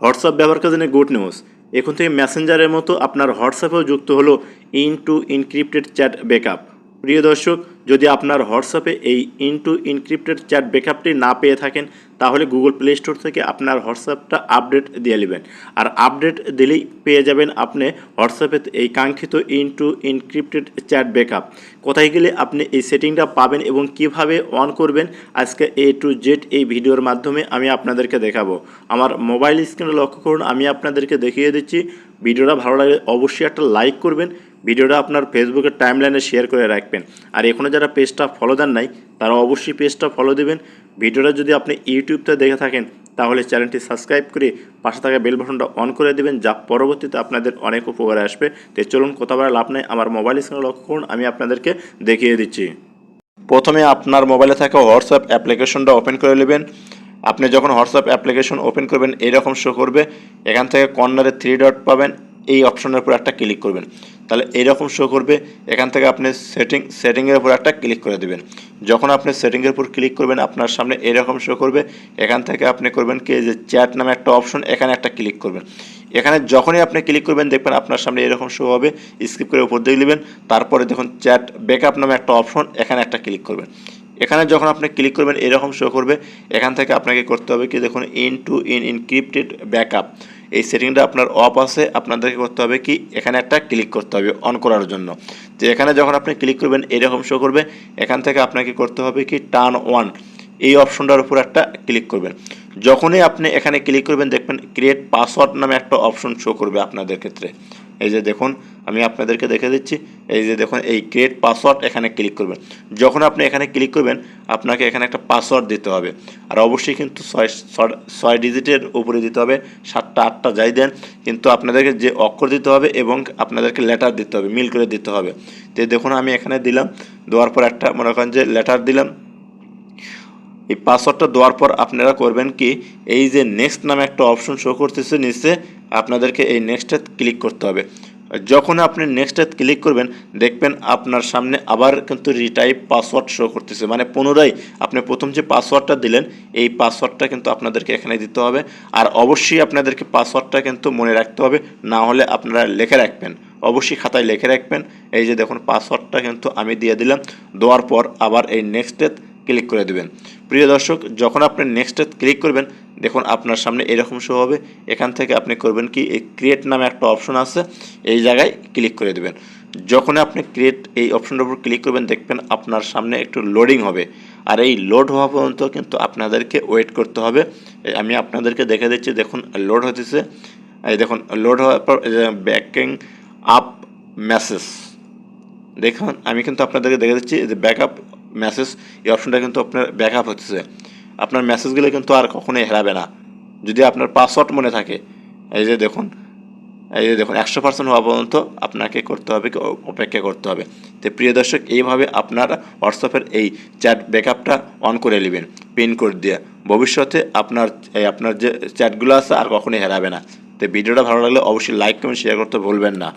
WhatsApp ব্যবহারকারীর জন্য good news. এখন থেকে মেসেঞ্জারের মতো আপনার হোয়াটসঅ্যাপেও যুক্ত হলো end to encrypted chat backup. প্রিয় দর্শক, যদি আপনার হোয়াটসঅ্যাপে এই ইনটু ইনক্রিপ্টেড চ্যাট ব্যাকআপটি না পেয়ে থাকেন, তাহলে গুগল প্লে স্টোর থেকে আপনার হোয়াটসঅ্যাপটা আপডেট দিয়ে নেবেন। আর আপডেট দিলেই পেয়ে যাবেন আপনি হোয়াটসঅ্যাপে এই কাঙ্ক্ষিত ইনটু ইনক্রিপ্টেড চ্যাট ব্যাকআপ। কোথায় গেলে আপনি এই সেটিংটা পাবেন এবং কীভাবে অন করবেন, আজকে এ টু জেড এই ভিডিওর মাধ্যমে আমি আপনাদেরকে দেখাবো। আমার মোবাইল স্ক্রিনে লক্ষ্য করুন, আমি আপনাদেরকে দেখিয়ে দিচ্ছি। ভিডিওটা ভালো লাগলে অবশ্যই একটা লাইক করবেন ভিডিওটা আপনার ফেসবুকের টাইমলাইনে শেয়ার করে রাখবেন। আর এখনও যারা পেজটা ফলো দেন নাই, তারা অবশ্যই পেজটা ফলো দেবেন। ভিডিওটা যদি আপনি ইউটিউবতে দেখে থাকেন, তাহলে চ্যানেলটি সাবস্ক্রাইব করে পাশে থাকা বেল বাটনটা অন করে দেবেন, যা পরবর্তীতে আপনাদের অনেক উপকারে আসবে। তো চলুন কথা বলার লাভ নেই, আমার মোবাইল স্ক্রিনে লক্ষ্য করুন, আমি আপনাদেরকে দেখিয়ে দিচ্ছি। প্রথমে আপনার মোবাইলে থাকা হোয়াটসঅ্যাপ অ্যাপ্লিকেশনটা ওপেন করে নেবেন। আপনি যখন হোয়াটসঅ্যাপ অ্যাপ্লিকেশন ওপেন করবেন, এরকম শো করবে। এখান থেকে কর্নারে থ্রি ডট পাবেন। এই অপশনের উপর একটা ক্লিক করবেন। তাহলে এইরকম শো করবে, এখান থেকে আপনি সেটিং সেটিংয়ের উপর একটা ক্লিক করে দেবেন। যখন আপনি সেটিংয়ের উপর ক্লিক করবেন, আপনার সামনে এরকম শো করবে, এখান থেকে আপনি করবেন কি, যে চ্যাট নামে একটা অপশন এখানে একটা ক্লিক করবেন। এখানে যখনই আপনি ক্লিক করবেন, দেখবেন আপনার সামনে এরকম শো হবে স্কিপ করে উপর দিয়ে দিবেন। তারপরে দেখুন চ্যাট ব্যাকআপ নামে একটা অপশন এখানে একটা ক্লিক করবেন। এখানে যখন আপনি ক্লিক করবেন, এরকম শো করবে। এখান থেকে আপনাকে করতে হবে কি, দেখুন end to end encrypted backup এই সেটিংটা আপনার অফ আছে, আপনাদেরকে করতে হবে কি, এখানে একটা ক্লিক করতে হবে অন করার জন্য। যে এখানে যখন আপনি ক্লিক করবেন, এরকম শো করবে। এখান থেকে আপনাকে করতে হবে কি টার্ন ওয়ান এই অপশনটার উপর একটা ক্লিক করবেন। যখনই আপনি এখানে ক্লিক করবেন, দেখবেন ক্রিয়েট পাসওয়ার্ড নামে একটা অপশন শো করবে আপনাদের ক্ষেত্রে। এই যে দেখুন আমি আপনাদেরকে দেখে দিচ্ছি। এই যে দেখুন, এই ক্রিয়েট পাসওয়ার্ড এখানে ক্লিক করবেন। যখন আপনি এখানে ক্লিক করবেন, আপনাকে এখানে একটা পাসওয়ার্ড দিতে হবে। আর অবশ্যই কিন্তু ছয়, ছয়- ডিজিটের উপরে দিতে হবে। সাতটা, আটটা যাই দেন, কিন্তু আপনাদেরকে যে অক্ষর দিতে হবে এবং আপনাদেরকে লেটার দিতে হবে, মিল করে দিতে হবে। তো দেখুন, আমি এখানে দিলাম, দেওয়ার পর একটা মনে করেন যে লেটার দিলাম। এই পাসওয়ার্ডটা দেওয়ার পর আপনারা করবেন কি, এই যে নেক্সট নামে একটা অপশন শো করতেছে নিচে, আপনাদেরকে এই নেক্সটে ক্লিক করতে হবে। যখন আপনি নেক্সটে ক্লিক করবেন, দেখবেন আপনার সামনে আবার কিন্তু রিটাইপ পাসওয়ার্ড শো করতেছে। মানে পুনরায় আপনি প্রথম যে পাসওয়ার্ডটা দিলেন, এই পাসওয়ার্ডটা কিন্তু আপনাদেরকে এখানে দিতে হবে। আর অবশ্যই আপনাদেরকে পাসওয়ার্ডটা কিন্তু মনে রাখতে হবে, না হলে আপনারা লিখে রাখবেন। অবশ্যই খাতায় লিখে রাখবেন। এই যে দেখুন পাসওয়ার্ডটা কিন্তু আমি দিয়ে দিলাম। দেওয়ার পর আবার এই নেক্সটে ক্লিক করে দেবেন। প্রিয় দর্শক, যখন আপনি নেক্সটে ক্লিক করবেন, দেখুন আপনার সামনে এরকম শো হবে। এখান থেকে আপনি করবেন কি, এই ক্রিয়েট নামে একটা অপশন আছে, এই জায়গায় ক্লিক করে দেবেন। যখন আপনি ক্রিয়েট এই অপশনটার উপর ক্লিক করবেন, দেখবেন আপনার সামনে একটু লোডিং হবে। আর এই লোড হওয়া পর্যন্ত কিন্তু আপনাদেরকে ওয়েট করতে হবে। আমি আপনাদেরকে দেখে দিচ্ছি, দেখুন লোড হতেছে এই দেখুন লোড হওয়ার পর ব্যাকিং আপ মেসেজ দেখুন, আমি কিন্তু আপনাদেরকে দেখে দিচ্ছি যে ব্যাকআপ মেসেজ এই অপশনটা কিন্তু আপনার ব্যাকআপ হচ্ছে। আপনার মেসেজগুলো কিন্তু আর কখনোই হেরাবে না। যদি আপনার পাসওয়ার্ড মনে থাকে, এই যে দেখুন, এই যে দেখুন, একশো পার্সেন্ট হওয়া পর্যন্ত আপনাকে করতে হবে অপেক্ষা করতে হবে। তো প্রিয় দর্শক, এইভাবে আপনারা হোয়াটসঅ্যাপের এই চ্যাট ব্যাকআপটা অন করে নেবেন পিন কোড দিয়ে। ভবিষ্যতে আপনার, এই আপনার যে চ্যাটগুলো আছে আর কখনোই হেরাবে না। তো ভিডিওটা ভালো লাগলে অবশ্যই লাইক কমেন্ট শেয়ার করতে ভুলবেন না।